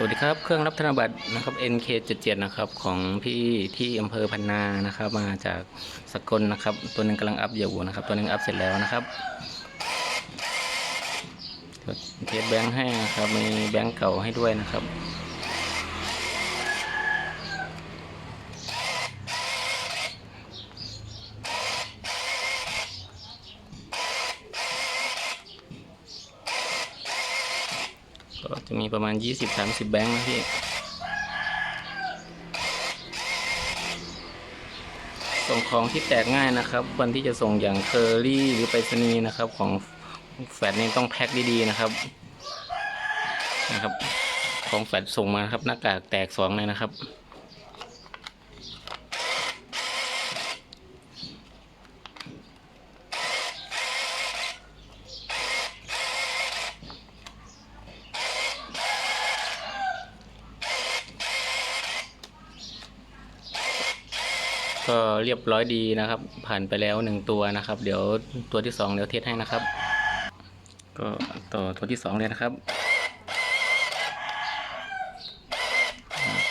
สวัสดีครับ เครื่องรับธนบัตรนะครับ NK77 นะครับของพี่ที่อำเภอพันนานะครับ มาจากสกลนะครับ ตัวหนึงกำลังอัพอยู่นะครับ ตัวหนึงอัพเสร็จแล้วนะครับเทสแบงค์ให้นะครับมีแบงค์เก่าให้ด้วยนะครับ ก็จะมีประมาณ 20-30 แบงค์นะพี่ส่งของที่แตกง่ายนะครับควรที่จะส่งอย่างเคอรี่หรือไปรษณีย์นะครับ ของแฟดนี่ต้องแพ็คดีๆนะครับนะครับ ของแฟดส่งมาครับหน้ากากแตกสองเลยนะครับ ก็เรียบร้อยดีนะครับ ผ่านไปแล้วหนึ่งตัวนะครับ เดี๋ยวตัวที่สองเดี๋ยวเทสให้นะครับ ก็ต่อตัวที่สองเลยนะครับ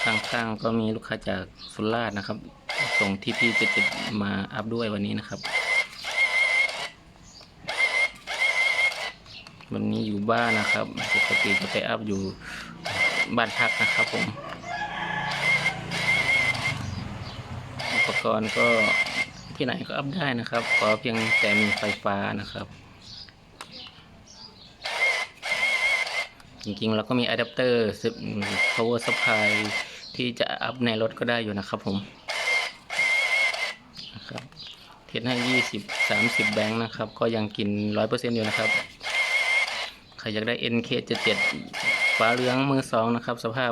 ข้างๆก็มีลูกค้าจากสุราษฎร์นะครับ ส่งที่พี่จะจะมาอัพด้วยวันนี้นะครับ วันนี้อยู่บ้านนะครับ ปกติจะไปอัพอยู่บ้านพักนะครับผม กรณ์ก็ที่ไหนก็อัพได้นะครับ ขอเพียงแต่มีไฟฟ้านะครับ จริงๆเราก็มีอะแดปเตอร์ power supply ที่จะอัพในรถก็ได้อยู่นะครับผมนะครับเทสให้ยี่สิบสามสิบแบงค์นะครับ ก็ยังกินร้อยเปอร์เซ็นต์อยู่นะครับ ใครอยากได้ NK 77 ฟ้าเหลืองมือสองนะครับ สภาพ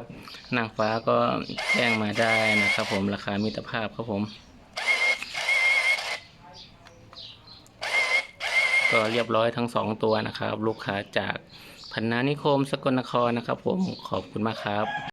นางฟ้าก็แจ้งมาได้นะครับผมราคามิตรภาพครับผม ก็เรียบร้อยทั้งสองตัวนะครับ ลูกค้าจากพันนานิคมสกลนครนะครับผมขอบคุณมากครับ